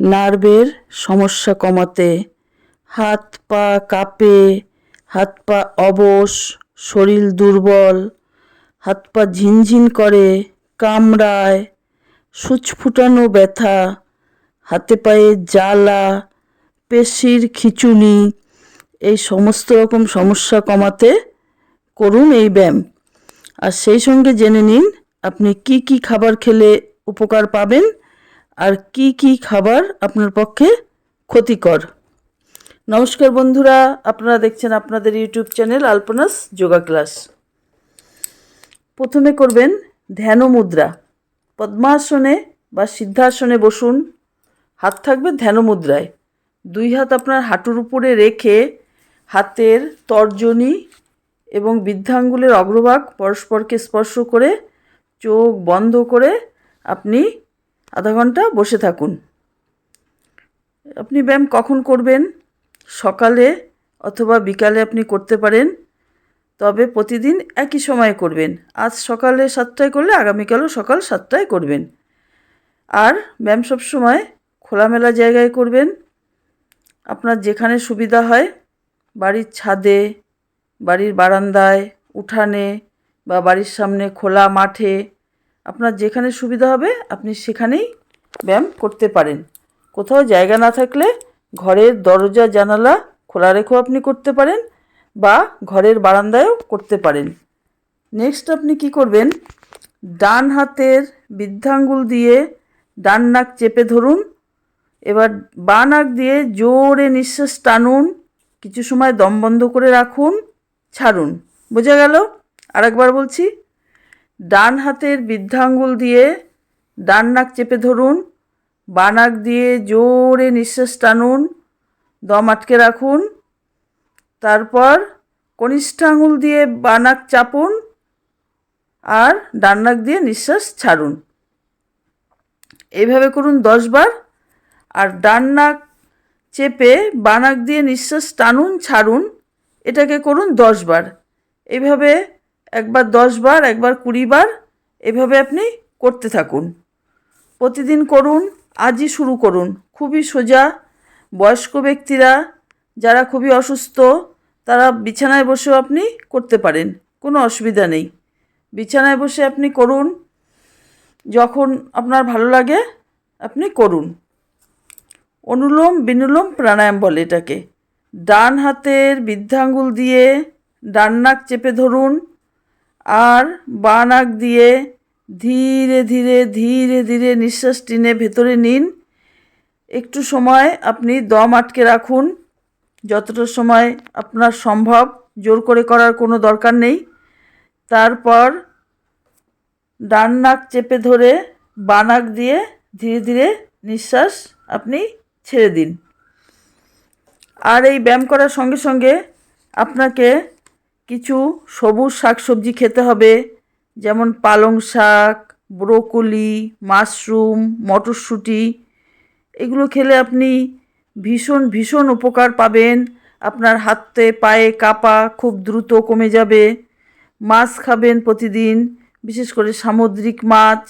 নার্ভের সমস্যা কমাতে, হাত পা কাঁপে, হাত পা অবশ, শরীর দুর্বল, হাত পা ঝিনঝিন করে, কামড়ায়, সূচ ফুটানো ব্যথা, হাতে পায়ে জ্বালা, পেশির খিঁচুনি, এই সমস্ত রকম সমস্যা কমাতে করুন এই ব্যায়াম। আর সেই সঙ্গে জেনে নিন, আপনি কি কি খাবার খেলে উপকার পাবেন আর কি কি খাবার আপনার পক্ষে ক্ষতিকর? নমস্কার বন্ধুরা, আপনারা দেখছেন আপনাদের YouTube channel Alpana's yoga class. প্রথমে করবেন ধ্যান মুদ্রা। পদ্মাসনে বা সিদ্ধাসনে বসুন, হাত থাকবে ধ্যান মুদ্রায়। দুই হাত আপনার হাঁটুর উপরে রেখে হাতের তর্জনী এবং বৃদ্ধাঙ্গুলের অগ্রভাগ পরস্পরকে স্পর্শ করে চোখ বন্ধ করে আপনি আধা ঘণ্টা বসে থাকুন। আপনি ব্যায়াম কখন করবেন? সকালে অথবা বিকালে আপনি করতে পারেন, তবে প্রতিদিন একই সময়ে করবেন। আজ সকালে সাতটায় করলে আগামীকালও সকাল সাতটায় করবেন। আর ব্যায়াম সবসময় খোলামেলা জায়গায় করবেন। আপনার যেখানে সুবিধা হয়, বাড়ির ছাদে, বাড়ির বারান্দায়, উঠানে বা বাড়ির সামনে খোলা মাঠে আপনার যেখানে সুবিধা হবে, আপনি সেখানেই ব্যায়াম করতে পারেন। কোথাও জায়গা না থাকলে ঘরের দরজা, জানালা খোলা রেখেও আপনি করতে পারেন বা ঘরের বারান্দায়ও করতে পারেন। নেক্সট আপনি কি করবেন? ডান হাতের বৃদ্ধাঙ্গুল দিয়ে ডান নাক চেপে ধরুন। এবার বা নাক দিয়ে জোরে নিঃশ্বাস টানুন। কিছু সময় দম বন্ধ করে রাখুন, ছাড়ুন। বোঝা গেল? আরেকবার বলছি ডান হাতের বৃদ্ধাঙ্গুল দিয়ে ডান নাক চেপে ধরুন বানাক দিয়ে জোরে নিঃশ্বাস টানুন, দম আটকে রাখুন। তারপর কনিষ্ঠ আঙুল দিয়ে বানাক চাপুন আর ডান নাক দিয়ে নিঃশ্বাস ছাড়ুন। এইভাবে করুন দশ বার আর ডান নাক চেপে বানাক দিয়ে নিঃশ্বাস টানুন, ছাড়ুন, এটাকে করুন দশ বার। এইভাবে একবার দশ বার, একবার কুড়ি বার, এভাবে আপনি করতে থাকুন। প্রতিদিন করুন, আজই শুরু করুন। খুবই সোজা, বয়স্ক ব্যক্তিরা, যারা খুবই অসুস্থ, তারা বিছানায় বসেও আপনি করতে পারেন, কোনো অসুবিধা নেই। বিছানায় বসে আপনি করুন, যখন আপনার ভালো লাগে, আপনি করুন। অনুলোম বিনুলোম প্রাণায়াম বলে এটাকে। ডান হাতের বৃদ্ধাঙ্গুল দিয়ে ডান নাক চেপে ধরুন আর বা নাক দিয়ে ধীরে ধীরে ধীরে ধীরে নিঃশ্বাস টেনে ভেতরে নিন। একটু সময় আপনি দম আটকে রাখুন। যতটা সময় আপনার সম্ভব, জোর করে করার কোনো দরকার নেই। তারপর ডান নাক চেপে ধরে বানাক দিয়ে ধীরে ধীরে নিঃশ্বাস আপনি ছেড়ে দিন। আর এই ব্যায়াম করার সঙ্গে সঙ্গে আপনাকে কিছু সবুজ শাক সবজি খেতে হবে, যেমন পালং শাক, ব্রোকলি, মাশরুম, মটরশুঁটি। এগুলো খেলে আপনি ভীষণ ভীষণ উপকার পাবেন। আপনার হাতে, পায়ে কাপা খুব দ্রুত কমে যাবে। মাছ খাবেন প্রতিদিন, বিশেষ করে সামুদ্রিক মাছ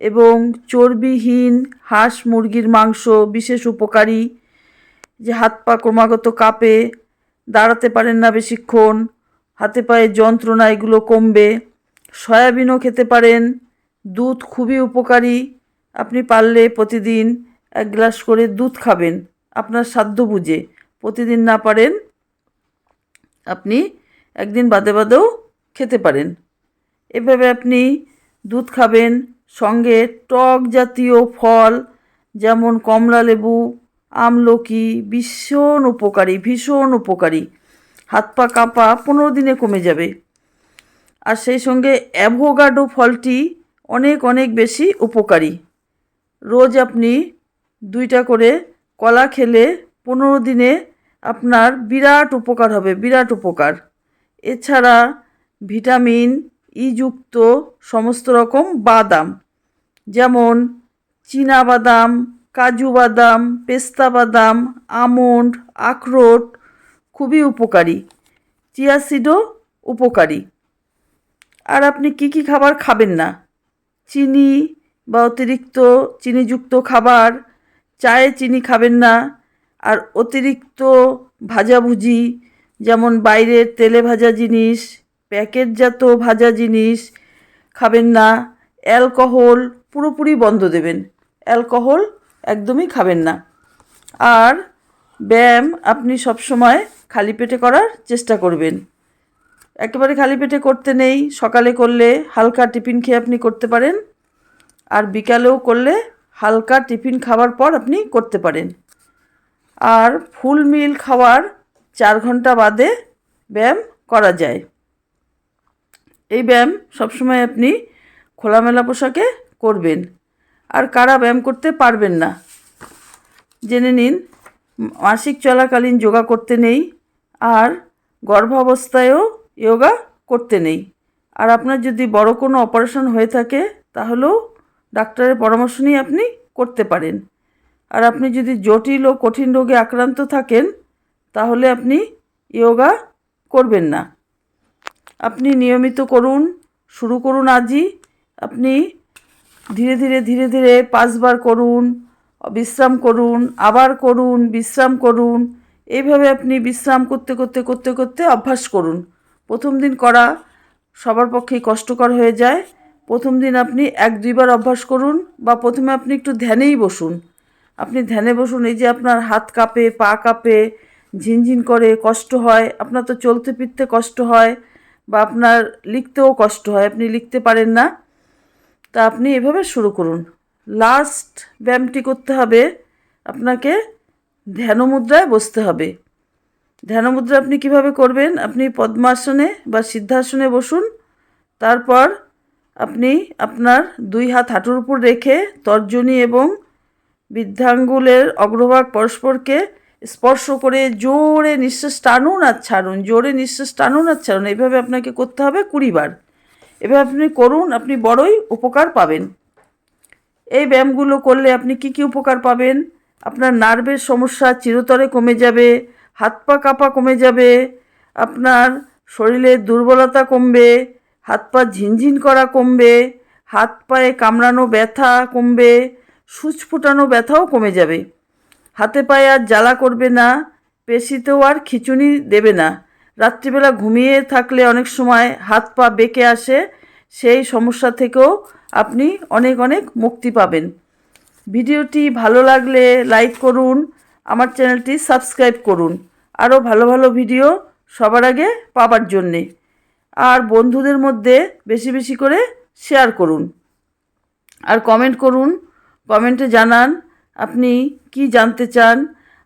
এবং চর্বিহীন হাঁস মুরগির মাংস বিশেষ উপকারী। যে হাত পা ক্রমাগত কাঁপে, দাঁড়াতে পারেন না বেশিক্ষণ। হাতে পায়ে যন্ত্রণা, এগুলো কমবে। সয়াবিনও খেতে পারেন। দুধ খুবই উপকারী। আপনি পারলে প্রতিদিন এক গ্লাস করে দুধ খাবেন। আপনার সাধ্য বুঝে। প্রতিদিন না পারেন, আপনি একদিন বাদে বাদেও খেতে পারেন। এভাবে আপনি দুধ খাবেন। সঙ্গে টক জাতীয় ফল, যেমন কমলা লেবু, আমলকি, ভীষণ উপকারী ভীষণ উপকারী। হাত পা কাঁপা পনেরো দিনে কমে যাবে। আর সেই সঙ্গে অ্যাভোগাডো ফলটি অনেক অনেক বেশি উপকারী। রোজ আপনি দুইটা করে কলা খেলে পনেরো দিনে আপনার বিরাট উপকার হবে, বিরাট উপকার। এছাড়া ভিটামিন ইযুক্ত সমস্ত রকম বাদাম, যেমন চীনা বাদাম, কাজু বাদাম, পেস্তা বাদাম, আমন্ড, আখরোট খুবই উপকারী। চিয়া সিডও উপকারী। আর আপনি কি কি খাবার খাবেন না? চিনি বা অতিরিক্ত চিনিযুক্ত খাবার, চায়ে চিনি খাবেন না, আর অতিরিক্ত ভাজাভুজি, যেমন বাইরের তেলে ভাজা জিনিস, প্যাকেটজাত ভাজা জিনিস খাবেন না, অ্যালকোহল পুরোপুরি বন্ধ দেবেন। অ্যালকোহল একদমই খাবেন না। আর ব্যায়াম আপনি সবসময় খালি পেটে করার চেষ্টা করবেন। একেবারে খালি পেটে করতে নেই, সকালে করলে হালকা টিফিন খেয়ে আপনি করতে পারেন, আর বিকালেও করলে হালকা টিফিন খাওয়ার পর আপনি করতে পারেন। আর ফুল মিল খাওয়ার চার ঘণ্টা বাদে ব্যায়াম করা যায়। এই ব্যায়াম সবসময় আপনি খোলামেলা পোশাকে করবেন, আর কারা ব্যায়াম করতে পারবেন না। জেনে নিন, মাসিক চলাকালীন যোগা করতে নেই আর গর্ভাবস্থায়ও যোগা করতে নেই। আর আপনার যদি বড় কোনো অপারেশন হয়ে থাকে, তাহলেও ডাক্তারের পরামর্শ নিয়ে আপনি করতে পারেন। আর আপনি যদি জটিল ও কঠিন রোগে আক্রান্ত থাকেন, তাহলে আপনি যোগা করবেন না। আপনি নিয়মিত করুন, শুরু করুন আজই। আপনি ধীরে ধীরে ধীরে ধীরে পাঁচবার করুন, বিশ্রাম করুন, আবার করুন, বিশ্রাম করুন। এইভাবে আপনি বিশ্রাম করতে করতে করতে করতে অভ্যাস করুন। প্রথম দিন করা সবার পক্ষেই কষ্টকর হয়ে যায়। প্রথম দিন আপনি এক, দুইবার অভ্যাস করুন বা প্রথমে আপনি একটু ধ্যানেই বসুন। আপনি ধ্যানে বসুন, এই যে আপনার হাত কাঁপে, পা কাঁপে, ঝিনঝিন করে, কষ্ট হয়, আপনার তো চলতে ফিরতে কষ্ট হয় বা আপনার লিখতেও কষ্ট হয়, আপনি লিখতে পারেন না। তা আপনি এভাবে শুরু করুন। লাস্ট ব্যায়ামটি করতে হবে আপনাকে ধ্যান মুদ্রায় বসতে হবে। ধ্যান মুদ্রা আপনি কীভাবে করবেন? আপনি পদ্মাসনে বা সিদ্ধাসনে বসুন। তারপর আপনি আপনার দুই হাত হাঁটুর উপর রেখে তর্জনী এবং বৃদ্ধাঙ্গুলের অগ্রভাগ পরস্পরকে স্পর্শ করে জোরে নিঃশ্বাস টানুন আর ছাড়ুন। জোরে নিঃশ্বাস টানুন আর ছাড়ুন। এইভাবে আপনাকে করতে হবে কুড়ি বার এভাবে আপনি করুন, আপনি বড়ই উপকার পাবেন। এই ব্যায়ামগুলো করলে আপনি কি কি উপকার পাবেন? আপনার নার্ভের সমস্যা চিরতরে কমে যাবে, হাত পা কাঁপা কমে যাবে, আপনার শরীরের দুর্বলতা কমবে, হাত পা ঝিনঝিন করা কমবে, হাত পায়ে কামড়ানো ব্যথা কমবে, সুচ ফোটানো ব্যথাও কমে যাবে। হাতে পায়ে আর জ্বালা করবে না, পেশিতেও আর খিচুনি দেবে না। রাত্রিবেলা ঘুমিয়ে থাকলে অনেক সময় হাত পা বেঁকে আসে, সেই সমস্যা থেকেও আপনি অনেক অনেক মুক্তি পাবেন। ভিডিওটি ভালো লাগলে লাইক করুন, আমার চ্যানেলটি সাবস্ক্রাইব করুন। আরও ভালো ভালো ভিডিও সবার আগে পাবার জন্যে। আর বন্ধুদের মধ্যে বেশি বেশি করে শেয়ার করুন। আর কমেন্ট করুন, কমেন্টে জানান আপনি কি জানতে চান।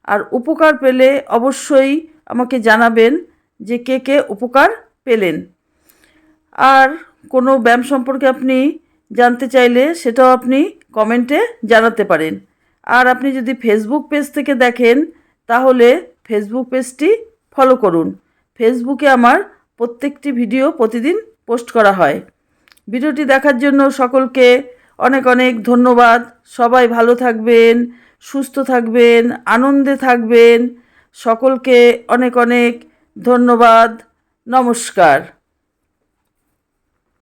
আর উপকার পেলে অবশ্যই আমাকে জানাবেন যে কে কে উপকার পেলেন। আর কোনো ব্যায়াম সম্পর্কে আপনি জানতে চাইলে সেটাও আপনি কমেন্টে জানাতে পারেন। আর আপনি যদি ফেসবুক পেজ থেকে দেখেন, তাহলে ফেসবুক পেজটি ফলো করুন। ফেসবুকে আমার প্রত্যেকটি ভিডিও প্রতিদিন পোস্ট করা হয়। ভিডিওটি দেখার জন্য সকলকে অনেক অনেক ধন্যবাদ। সবাই ভালো থাকবেন, সুস্থ থাকবেন, আনন্দে থাকবেন। সকলকে অনেক অনেক ধন্যবাদ। নমস্কার।